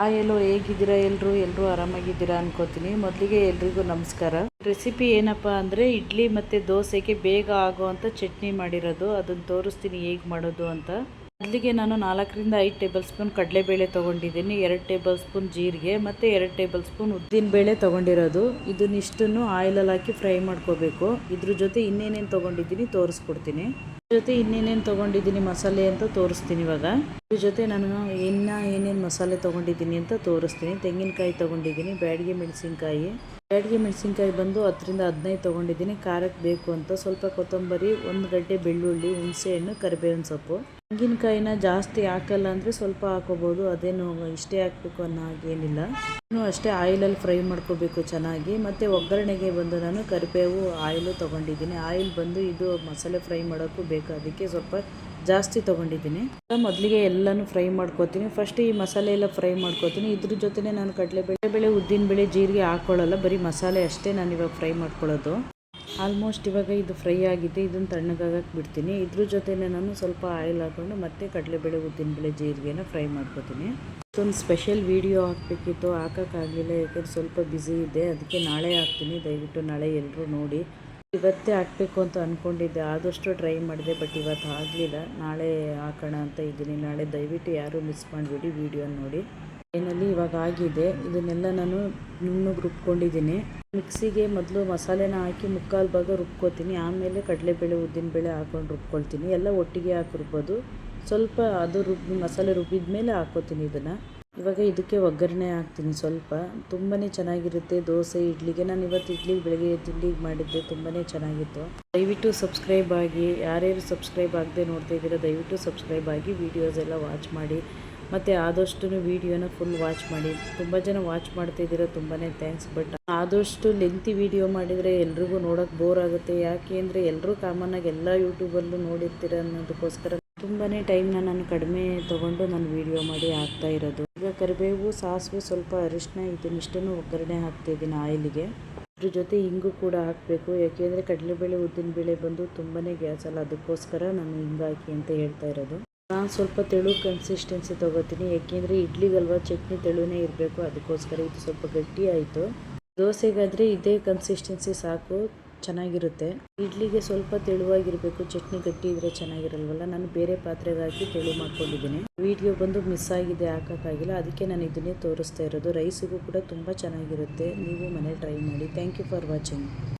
Hi ಎಲ್ಲೋ ಹೇಗಿದ್ದೀರಾ ಎಲ್ಲರೂ ಎಲ್ಲರೂ ಆರಾಮಾಗಿದ್ದೀರಾ ಅನ್ಕೋತೀನಿ. ಮೊದಲಿಗೆ ಎಲ್ರಿಗೂ ನಮಸ್ಕಾರ. ರೆಸಿಪಿ ಏನಪ್ಪ ಅಂದರೆ ಇಡ್ಲಿ ಮತ್ತು ದೋಸೆಗೆ ಬೇಗ ಆಗೋವಂಥ ಚಟ್ನಿ ಮಾಡಿರೋದು. ಅದನ್ನು ತೋರಿಸ್ತೀನಿ ಹೇಗೆ ಮಾಡೋದು ಅಂತ. ಮೊದಲಿಗೆ ನಾನು ನಾಲ್ಕರಿಂದ ಐದು ಟೇಬಲ್ ಸ್ಪೂನ್ ಕಡಲೆಬೇಳೆ ತೊಗೊಂಡಿದ್ದೀನಿ, ಎರಡು ಟೇಬಲ್ ಸ್ಪೂನ್ ಜೀರಿಗೆ ಮತ್ತು ಎರಡು ಟೇಬಲ್ ಸ್ಪೂನ್ ಉದ್ದಿನಬೇಳೆ ತೊಗೊಂಡಿರೋದು. ಇದನ್ನಿಷ್ಟನ್ನು ಆಯಿಲಲ್ಲಿ ಹಾಕಿ ಫ್ರೈ ಮಾಡ್ಕೋಬೇಕು. ಇದ್ರ ಜೊತೆ ಇನ್ನೇನೇನು ತೊಗೊಂಡಿದ್ದೀನಿ ತೋರಿಸ್ಕೊಡ್ತೀನಿ. ಜೊತೆ ಇನ್ನೇನೇನು ತೊಗೊಂಡಿದ್ದೀನಿ ಮಸಾಲೆ ಅಂತ ತೋರಿಸ್ತೀನಿ ಇವಾಗ. ಇದ್ರ ಜೊತೆ ನಾನು ಇನ್ನು ಏನೇನು ಮಸಾಲೆ ತೊಗೊಂಡಿದ್ದೀನಿ ಅಂತ ತೋರಿಸ್ತೀನಿ. ತೆಂಗಿನಕಾಯಿ ತೊಗೊಂಡಿದ್ದೀನಿ, ಬ್ಯಾಡಿಗೆ ಮೆಣಸಿನ್ಕಾಯಿ. ಬ್ಯಾಡಿಗೆ ಮೆಣಸಿನ್ಕಾಯಿ ಬಂದು ಹತ್ತರಿಂದ ಹದಿನೈದು ತೊಗೊಂಡಿದ್ದೀನಿ. ಖಾರಕ್ಕೆ ಬೇಕು ಅಂತ ಸ್ವಲ್ಪ ಕೊತ್ತಂಬರಿ, ಒಂದು ಗಡ್ಡೆ ಬೆಳ್ಳುಳ್ಳಿ, ಹುಣಸೆಹಣ್ಣು, ಕರಿಬೇವಿನ ಸೊಪ್ಪು. ತೆಂಗಿನಕಾಯಿನ ಜಾಸ್ತಿ ಹಾಕಲ್ಲ ಅಂದರೆ ಸ್ವಲ್ಪ ಹಾಕೋಬೋದು, ಅದೇನು ಇಷ್ಟೇ ಹಾಕಬೇಕು ಅನ್ನೋ ಹಾಗೇನಿಲ್ಲ ಇನ್ನು ಅಷ್ಟೇ ಆಯಿಲಲ್ಲಿ ಫ್ರೈ ಮಾಡ್ಕೋಬೇಕು ಚೆನ್ನಾಗಿ. ಮತ್ತು ಒಗ್ಗರಣೆಗೆ ಬಂದು ನಾನು ಕರಿಬೇವು ಆಯಿಲು ತೊಗೊಂಡಿದ್ದೀನಿ. ಆಯಿಲ್ ಬಂದು ಇದು ಮಸಾಲೆ ಫ್ರೈ ಮಾಡೋಕ್ಕೂ ಬೇಕು, ಅದಕ್ಕೆ ಸ್ವಲ್ಪ ಜಾಸ್ತಿ ತೊಗೊಂಡಿದ್ದೀನಿ. ಮೊದಲಿಗೆ ಎಲ್ಲನೂ ಫ್ರೈ ಮಾಡ್ಕೋತೀನಿ. ಫಸ್ಟ್ ಈ ಮಸಾಲೆ ಎಲ್ಲ ಫ್ರೈ ಮಾಡ್ಕೋತೀನಿ. ಇದ್ರ ಜೊತೆ ನಾನು ಕಡಲೆ ಬೇಳೆ ಉದ್ದಿನ ಬೇಳೆ ಜೀರಿಗೆ ಹಾಕ್ಕೊಳ್ಳಲ್ಲ ಬರೀ ಮಸಾಲೆ ಅಷ್ಟೇ ನಾನು ಇವಾಗ ಫ್ರೈ ಮಾಡ್ಕೊಳ್ಳೋದು. ಆಲ್ಮೋಸ್ಟ್ ಇವಾಗ ಇದು ಫ್ರೈ ಆಗಿದೆ, ಇದನ್ನು ತಣ್ಣಗಾಗಕ್ಕೆ ಬಿಡ್ತೀನಿ. ಇದ್ರ ಜೊತೆನೇ ನಾನು ಸ್ವಲ್ಪ ಆಯಿಲ್ ಹಾಕ್ಕೊಂಡು ಮತ್ತೆ ಕಡಲೆಬೇಳೆ ಉದ್ದಿನಬೇಳೆ ಜೀರಿಗೆನ ಫ್ರೈ ಮಾಡ್ಕೋತೀನಿ. ಒಂದು ಸ್ಪೆಷಲ್ ವೀಡಿಯೋ ಹಾಕಬೇಕಿತ್ತು ಹಾಕೋಕ್ಕಾಗಲಿಲ್ಲ ಯಾಕಂದ್ರೆ ಸ್ವಲ್ಪ ಬ್ಯುಸಿ ಇದೆ ಅದಕ್ಕೆ ನಾಳೆ ಹಾಕ್ತೀನಿ. ದಯವಿಟ್ಟು ನಾಳೆ ಎಲ್ಲರೂ ನೋಡಿ. ಇವತ್ತೇ ಹಾಕಬೇಕು ಅಂತ ಅಂದ್ಕೊಂಡಿದ್ದೆ ಆದಷ್ಟು ಟ್ರೈ ಮಾಡಿದೆ ಬಟ್ ಇವತ್ತು ಆಗಲಿಲ್ಲ. ನಾಳೆ ಹಾಕೋಣ ಅಂತ ಇದ್ದೀನಿ. ನಾಳೆ ದಯವಿಟ್ಟು ಯಾರೂ ಮಿಸ್ ಮಾಡಿಬಿಡಿ ವೀಡಿಯೋ ನೋಡಿ. ಏನಲ್ಲಿ ಇವಾಗ ಆಗಿದೆ. ಇದನ್ನೆಲ್ಲ ನಾನು ನುಣ್ಣಗೆ ರುಬ್ಕೊಂಡಿದ್ದೀನಿ ಮಿಕ್ಸಿಗೆ ಮೊದಲು ಮಸಾಲೆನ ಹಾಕಿ ಮುಕ್ಕಾಲು ಭಾಗ ರುಬ್ಕೋತೀನಿ. ಆಮೇಲೆ ಕಡಲೆಬೇಳೆ ಉದ್ದಿನಬೇಳೆ ಹಾಕೊಂಡು ರುಬ್ಕೊಳ್ತೀನಿ. ಎಲ್ಲ ಒಟ್ಟಿಗೆ ಹಾಕಿ ರುಬ್ಬೋದು ಸ್ವಲ್ಪ ಅದು ರುಬ್ಬಿ, ಮಸಾಲೆ ರುಬ್ಬಿದ ಮೇಲೆ ಹಾಕೋತೀನಿ ಇದನ್ನು. ಇವಾಗ ಇದಕ್ಕೆ ಒಗ್ಗರಣೆ ಹಾಕ್ತೀನಿ ಸ್ವಲ್ಪ. ತುಂಬಾ ಚೆನ್ನಾಗಿರುತ್ತೆ ದೋಸೆ, ಇಡ್ಲಿಗೆ. ನಾನು ಇವತ್ತು ಇಡ್ಲಿ ಬೆಳಗ್ಗೆ ತಿಂಡಿಗೆ ಮಾಡಿದ್ದೆ. ತುಂಬಾ ಚೆನ್ನಾಗಿತ್ತು. ದಯವಿಟ್ಟು ಸಬ್ಸ್ಕ್ರೈಬ್ ಆಗಿ, ಯಾರ್ಯಾರು ಸಬ್ಸ್ಕ್ರೈಬ್ ಆಗದೆ ನೋಡ್ತಾ ಇದ್ದೀರಾ, ದಯವಿಟ್ಟು ಸಬ್ಸ್ಕ್ರೈಬ್ ಆಗಿ ವೀಡಿಯೋಸ್ ಎಲ್ಲ ವಾಚ್ ಮಾಡಿ. ಮತ್ತು ಆದಷ್ಟು ವೀಡಿಯೋನ ಫುಲ್ ವಾಚ್ ಮಾಡಿ. ತುಂಬ ಜನ ವಾಚ್ ಮಾಡ್ತಿದ್ದೀರ ತುಂಬಾ ಥ್ಯಾಂಕ್ಸ್ ಬಟ್ ಆದಷ್ಟು ಲೆಂತಿ ವೀಡಿಯೋ ಮಾಡಿದರೆ ಎಲ್ರಿಗೂ ನೋಡೋಕೆ ಬೋರ್ ಆಗುತ್ತೆ. ಯಾಕೆ ಅಂದರೆ ಎಲ್ಲರೂ ಕಾಮನ್ನಾಗಿ ಎಲ್ಲ ಯೂಟ್ಯೂಬಲ್ಲೂ ನೋಡಿರ್ತೀರ ಅನ್ನೋದಕ್ಕೋಸ್ಕರ ತುಂಬಾ ಟೈಮ್ನ ನಾನು ಕಡಿಮೆ ತೊಗೊಂಡು ನಾನು ವೀಡಿಯೋ ಮಾಡಿ ಹಾಕ್ತಾ ಇರೋದು. ಈಗ ಕರಿಬೇವು, ಸಾಸಿವೆ ಸ್ವಲ್ಪ ಅರಿಶಿನ ಇದನ್ನಿಷ್ಟನ್ನು ಒಗ್ಗರಣೆ ಹಾಕ್ತಾಯಿದ್ದೀನಿ ಆಯಿಲಿಗೆ. ಅದ್ರ ಜೊತೆ ಹಿಂಗು ಕೂಡ ಹಾಕಬೇಕು. ಯಾಕೆಂದರೆ ಕಡಲೆಬೇಳೆ, ಉದ್ದಿನಬೇಳೆ ಬಂದು ತುಂಬಾ ಗ್ಯಾಸಲ್ಲ ಅದಕ್ಕೋಸ್ಕರ ನಾನು ಹಿಂಗೆ ಹಾಕಿ ಅಂತ ಹೇಳ್ತಾ ಇರೋದು. ನಾನು ಸ್ವಲ್ಪ ತೆಳು ಕನ್ಸಿಸ್ಟೆನ್ಸಿ ತೊಗೋತೀನಿ. ಯಾಕೆಂದರೆ ಇಡ್ಲಿಗಲ್ವ ಚಟ್ನಿ ತೆಳುನೇ ಇರಬೇಕು. ಅದಕ್ಕೋಸ್ಕರ ಇದು ಸ್ವಲ್ಪ ಗಟ್ಟಿ ಆಯಿತು. ದೋಸೆಗಾದರೆ ಇದೇ ಕನ್ಸಿಸ್ಟೆನ್ಸಿ ಸಾಕು. ಚೆನ್ನಾಗಿರುತ್ತೆ. ಇಡ್ಲಿಗೆ ಸ್ವಲ್ಪ ತೆಳುವಾಗಿರಬೇಕು. ಚಟ್ನಿ ಗಟ್ಟಿ ಇದ್ರೆ ಚೆನ್ನಾಗಿರಲ್ವಲ್ಲ? ನಾನು ಬೇರೆ ಪಾತ್ರೆಗೆ ಹಾಕಿ ತೆಳು ಮಾಡ್ಕೊಂಡಿದ್ದೀನಿ. ವಿಡಿಯೋ ಬಂದು ಮಿಸ್ ಆಗಿದೆ, ಹಾಕೋಕ್ಕಾಗಿಲ್ಲ. ಅದಕ್ಕೆ ನಾನು ಇದನ್ನೇ ತೋರಿಸ್ತಾ ಇರೋದು. ರೈಸಿಗೂ ಕೂಡ ತುಂಬ ಚೆನ್ನಾಗಿರುತ್ತೆ. ನೀವು ಮನೇಲಿ ಟ್ರೈ ಮಾಡಿ. Thank you for watching